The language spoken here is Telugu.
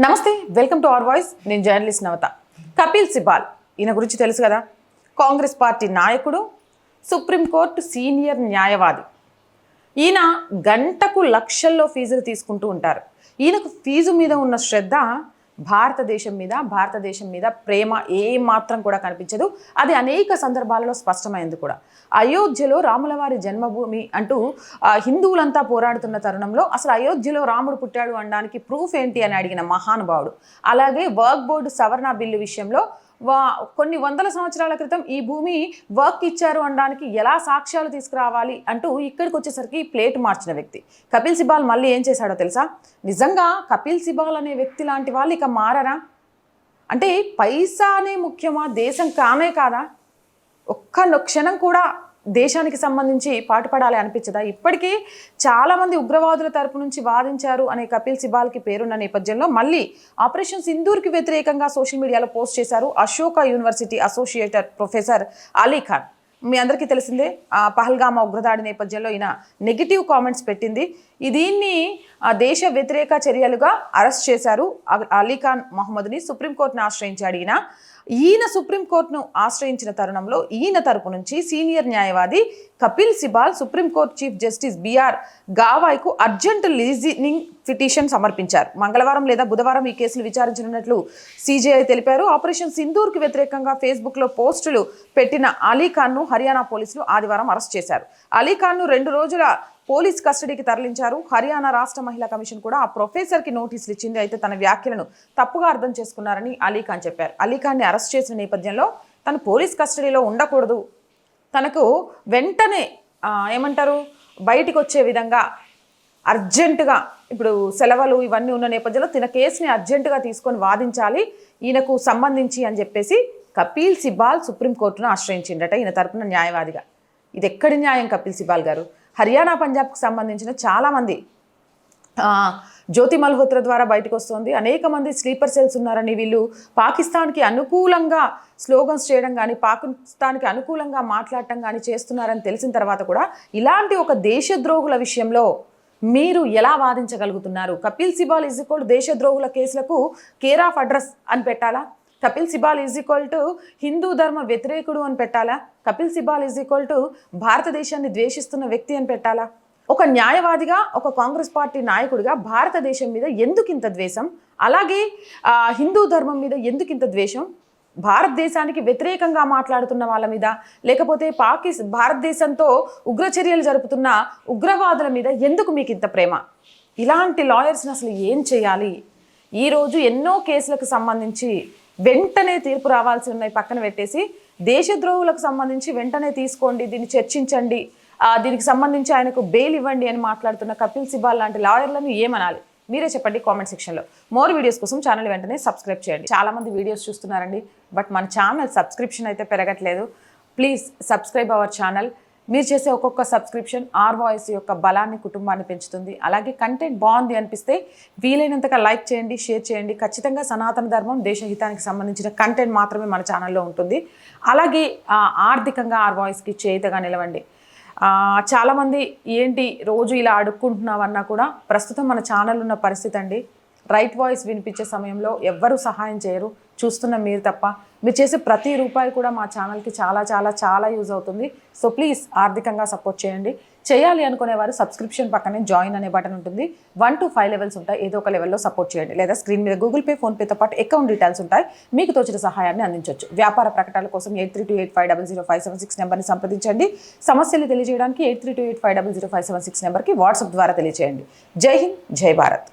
నమస్తే వెల్కమ్ టు అవర్ వాయిస్. నేను జర్నలిస్ట్ నవత. కపిల్ సిబాల్ ఈయన గురించి తెలుసు కదా? కాంగ్రెస్ పార్టీ నాయకుడు సుప్రీంకోర్టు సీనియర్ న్యాయవాది. ఈయన గంటకు లక్షల్లో ఫీజులు తీసుకుంటూ ఉంటారు. ఈయనకు ఫీజు మీద ఉన్న శ్రద్ధ భారతదేశం మీద భారతదేశం మీద ప్రేమ ఏమాత్రం కూడా కనిపించదు. అది అనేక సందర్భాలలో స్పష్టమైంది కూడా. అయోధ్యలో రాములవారి జన్మభూమి అంటూ హిందువులంతా పోరాడుతున్న తరుణంలో అసలు అయోధ్యలో రాముడు పుట్టాడు అనడానికి ప్రూఫ్ ఏంటి అని అడిగిన మహానుభావుడు. అలాగే వర్క్ బోర్డు సవరణ బిల్లు విషయంలో వా కొన్ని వందల సంవత్సరాల క్రితం ఈ భూమి వర్క్ ఇచ్చారు అనడానికి ఎలా సాక్ష్యాలు తీసుకురావాలి అంటూ ఇక్కడికి వచ్చేసరికి ప్లేట్ మార్చిన వ్యక్తి. కపిల్ సిబాల్ మళ్ళీ ఏం చేశాడో తెలుసా? నిజంగా కపిల్ సిబాల్ అనే వ్యక్తి లాంటి వాళ్ళు ఇక మారరా? అంటే పైసానే ముఖ్యమా? దేశం కానే కాదా? ఒక్క క్షణం కూడా దేశానికి సంబంధించి పాటుపడాలి అనిపించదా? ఇప్పటికీ చాలామంది ఉగ్రవాదుల తరపు నుంచి వాదించారు అనే కపిల్ సిబాల్కి పేరున్న నేపథ్యంలో మళ్ళీ ఆపరేషన్ సింధూర్కి వ్యతిరేకంగా సోషల్ మీడియాలో పోస్ట్ చేశారు Ashoka university associated professor Ali Khan. మీ అందరికీ తెలిసిందే ఆ పహల్గామా ఉగ్రదాడి నేపథ్యంలో ఈయన నెగిటివ్ కామెంట్స్ పెట్టింది. దీన్ని దేశ వ్యతిరేక చర్యలుగా అరెస్ట్ చేశారు అలీఖాన్ మహమ్మద్ని సుప్రీంకోర్టును ఆశ్రయించాడు ఈయన. ఈయన సుప్రీంకోర్టును ఆశ్రయించిన తరుణంలో ఈయన తరపు నుంచి సీనియర్ న్యాయవాది Kapil Sibal supreme court chief justice B R గావాయ్కు urgent listing petition సమర్పించారు. మంగళవారం లేదా బుధవారం ఈ కేసులు విచారించనున్నట్లు సీజేఐ తెలిపారు. ఆపరేషన్ సింధూర్కి వ్యతిరేకంగా ఫేస్బుక్లో పోస్టులు పెట్టిన అలీఖాన్ను హర్యానా పోలీసులు ఆదివారం అరెస్ట్ చేశారు. అలీఖాన్ను రెండు రోజుల పోలీస్ కస్టడీకి తరలించారు. హర్యానా రాష్ట్ర మహిళా కమిషన్ కూడా ఆ ప్రొఫెసర్కి నోటీసులు ఇచ్చింది. అయితే తన వ్యాఖ్యలను తప్పుగా అర్థం చేసుకున్నారని అలీఖాన్ చెప్పారు. అలీఖాన్ని అరెస్ట్ చేసిన నేపథ్యంలో తను పోలీస్ కస్టడీలో ఉండకూడదు. తనకు వెంటనే ఏమంటారు బయటికి వచ్చే విధంగా అర్జెంటుగా ఇప్పుడు సెలవులు ఇవన్నీ ఉన్న నేపథ్యంలో తిన కేసుని అర్జెంటుగా తీసుకొని వాదించాలి. ఈయనకు సంబంధించి అని చెప్పేసి కపిల్ సిబాల్ సుప్రీంకోర్టును ఆశ్రయించిండట ఈయన తరపున న్యాయవాదిగా. ఇది ఎక్కడి న్యాయం కపిల్ సిబాల్ గారు? హర్యానా పంజాబ్కి సంబంధించిన చాలామంది జ్యోతి మల్హోత్రా ద్వారా బయటకు వస్తుంది. అనేక మంది స్లీపర్ సెల్స్ ఉన్నారని వీళ్ళు పాకిస్తాన్కి అనుకూలంగా స్లోగన్స్ చేయడం కానీ పాకిస్తాన్కి అనుకూలంగా మాట్లాడటం కానీ చేస్తున్నారని తెలిసిన తర్వాత కూడా ఇలాంటి ఒక దేశద్రోహుల విషయంలో మీరు ఎలా వాదించగలుగుతున్నారు? కపిల్ సిబాల్ ఈజ్ ఈక్వల్ దేశద్రోహుల కేసులకు కేర్ ఆఫ్ అడ్రస్ అని పెట్టాలా? Kapil Sibal is equal to Hindu ధర్మ వ్యతిరేకుడు అని పెట్టాలా? Kapil Sibal is equal to భారతదేశాన్ని ద్వేషిస్తున్న వ్యక్తి అని పెట్టాలా? ఒక న్యాయవాదిగా ఒక కాంగ్రెస్ పార్టీ నాయకుడిగా భారతదేశం మీద ఎందుకు ఇంత ద్వేషం? అలాగే హిందూ ధర్మం మీద ఎందుకు ఇంత ద్వేషం? భారతదేశానికి వ్యతిరేకంగా మాట్లాడుతున్న వాళ్ళ మీద లేకపోతే పాకిస్ భారతదేశంతో ఉగ్రచర్యలు జరుపుతున్న ఉగ్రవాదుల మీద ఎందుకు మీకు ఇంత ప్రేమ? ఇలాంటి లాయర్స్ని అసలు ఏం చేయాలి? ఈరోజు ఎన్నో కేసులకు సంబంధించి వెంటనే తీర్పు రావాల్సి ఉన్నాయి. పక్కన పెట్టేసి దేశద్రోహులకు సంబంధించి వెంటనే తీసుకోండి. దీన్ని చర్చించండి. దీనికి సంబంధించి ఆయనకు బెయిల్ ఇవ్వండి అని మాట్లాడుతున్న కపిల్ సిబాల్ లాంటి లాయర్లను ఏమనాలి? మీరే చెప్పండి కామెంట్ సెక్షన్లో మోర్ వీడియోస్ కోసం ఛానల్ వెంటనే సబ్స్క్రైబ్ చేయండి. చాలామంది వీడియోస్ చూస్తున్నారండి. బట్ మన ఛానల్ సబ్స్క్రిప్షన్ అయితే పెరగట్లేదు. Please subscribe our channel. మీరు చేసే ఒక్కొక్క సబ్స్క్రిప్షన్ ఆర్ వాయిస్ యొక్క బలాన్ని కుటుంబాన్ని పెంచుతుంది. అలాగే కంటెంట్ బాగుంది అనిపిస్తే వీలైనంతగా లైక్ చేయండి షేర్ చేయండి. ఖచ్చితంగా సనాతన ధర్మం దేశహితానికి సంబంధించిన కంటెంట్ మాత్రమే మన ఛానల్లో ఉంటుంది. అలాగే ఆర్థికంగా ఆర్ వాయిస్కి చేతగా నిలవండి. చాలామంది ఏంటి రోజు ఇలా అడుక్కుంటున్నావన్నా కూడా ప్రస్తుతం మన ఛానల్ ఉన్న పరిస్థితి అండి. రైట్ వాయిస్ వినిపించే సమయంలో ఎవ్వరూ సహాయం చేయరు. చూస్తున్న మీరు తప్ప మీరు చేసే ప్రతి రూపాయి కూడా మా ఛానల్కి చాలా చాలా చాలా యూజ్ అవుతుంది. సో ప్లీజ్ ఆర్థికంగా సపోర్ట్ చేయండి. చేయాలి అనుకునే వారు సబ్స్క్రిప్షన్ పక్కనే జాయిన్ అనే బటన్ ఉంటుంది. వన్ టు ఫైవ్ లెవెల్స్ ఉంటాయి. ఏదో ఒక లెవెల్లో సపోర్ట్ చేయండి. లేదా స్క్రీన్ మీద గూగుల్ పే ఫోన్పేతో పాటు అకౌంట్ డీటెయిల్స్ ఉంటాయి. మీకు తోచిన సహాయాన్ని అందించవచ్చు వ్యాపార ప్రకటనల కోసం eight three two eight five double zero five seven six నెంబర్ని సంప్రదించండి. సమస్యలు తెలియజేయడానికి eight three two eight five double zero five seven six నెంబర్కి వాట్సాప్ ద్వారా తెలియజేయండి జై హింద్ జై భారత్.